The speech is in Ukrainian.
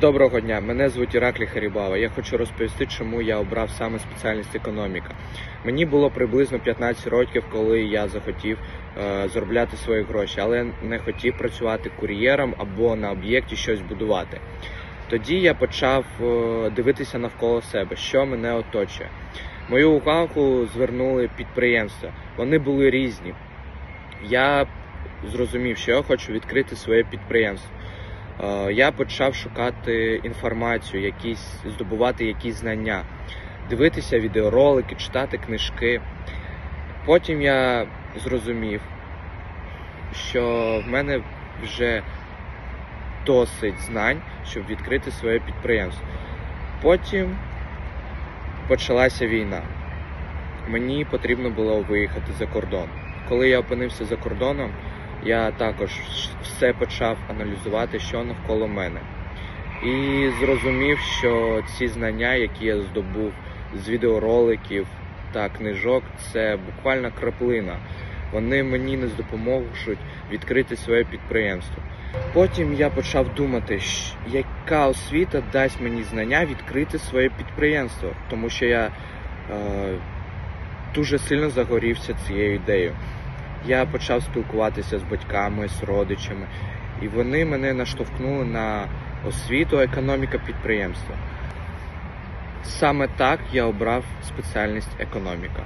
Доброго дня, мене звуть Іраклі Харібава. Я хочу розповісти, чому я обрав саме спеціальність економіка. Мені було приблизно 15 років, коли я захотів е, заробляти свої гроші, але не хотів працювати кур'єром або на об'єкті щось будувати. Тоді я почав е, дивитися навколо себе, що мене оточує. Мою увагу звернули підприємства. Вони були різні. Я зрозумів, що я хочу відкрити своє підприємство. Е, Я почав шукати інформацію, якісь здобувати якісь знання, дивитися відеоролики, читати книжки. Потім я зрозумів, що в мене вже досить знань, щоб відкрити своє підприємство. Потім почалася війна. Мені потрібно було виїхати за кордон. Коли я опинився за кордоном, я також все почав аналізувати, що навколо мене. І зрозумів, що ці знання, які я здобув з відеороликів та книжок, це буквально краплина. Вони мені не допоможуть відкрити своє підприємство. Потім я почав думати, яка освіта дасть мені знання відкрити своє підприємство, тому що я е, дуже сильно загорівся цією ідеєю. Я почав спілкуватися з батьками, з родичами, і вони мене наштовхнули на освіту економіка підприємства. Саме так я обрав спеціальність економіка.